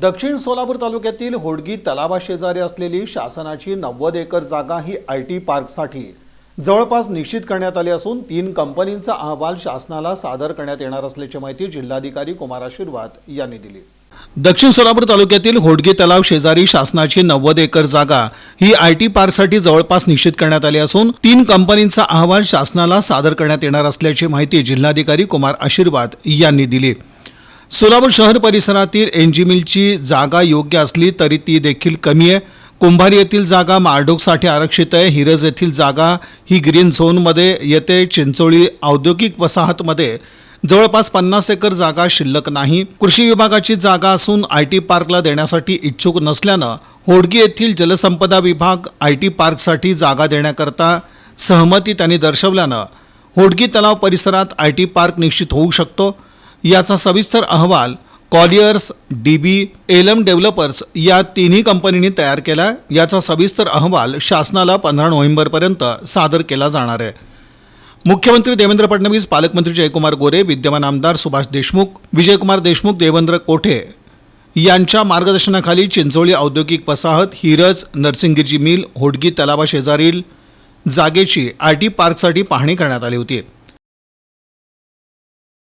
दक्षिण सोलापूर तालुक्यातील होडगी तलावाशेजारी असलेली शासनाची नव्वद एकर जागा ही आय टी पार्कसाठी जवळपास निश्चित करण्यात आली असून तीन कंपनींचा अहवाल शासनाला सादर करण्यात येणार असल्याची माहिती जिल्हाधिकारी कुमार आशीर्वाद यांनी दिली. दक्षिण सोलापूर तालुक्यातील होडगी तलाव शेजारी शासनाची नव्वद एकर जागा ही आय टी पार्कसाठी जवळपास निश्चित करण्यात आली असून तीन कंपनींचा अहवाल शासनाला सादर करण्यात येणार असल्याची माहिती जिल्हाधिकारी कुमार आशीर्वाद यांनी दिली. सोलापूर शहर परिसरातील एनजी मिलची जागा योग्य असली तरी ती देखील कमी आहे. कुंभारी येथील जागा मारडोकसाठी आरक्षित आहे. हिरज येथील जागा ही ग्रीन झोनमध्ये येते. चिंचोळी औद्योगिक वसाहतमध्ये जवळपास पन्नास एकर जागा शिल्लक नाही. कृषी विभागाची जागा असून आय टी पार्कला देण्यासाठी इच्छुक नसल्यानं होडगी येथील जलसंपदा विभाग आय टी पार्कसाठी जागा देण्याकरता सहमती त्यांनी दर्शवल्यानं होडगी तलाव परिसरात आय टी पार्क निश्चित होऊ शकतो. याचा सविस्तर अहवाल कॉलियर्स डी बी एलम डेव्हलपर्स या तिन्ही कंपनींनी तयार केला याचा सविस्तर अहवाल शासनाला पंधरा नोव्हेंबरपर्यंत सादर केला जाणार आहे. मुख्यमंत्री देवेंद्र फडणवीस पालकमंत्री जयकुमार गोरे विद्यमान आमदार सुभाष देशमुख विजयकुमार देशमुख देवेंद्र कोठे यांच्या मार्गदर्शनाखाली चिंचोळी औद्योगिक वसाहत हिरज नरसिंगिरजी मिल होडगी तलावाशेजारील जागेची आय टी पार्कसाठी पाहणी करण्यात आली होती.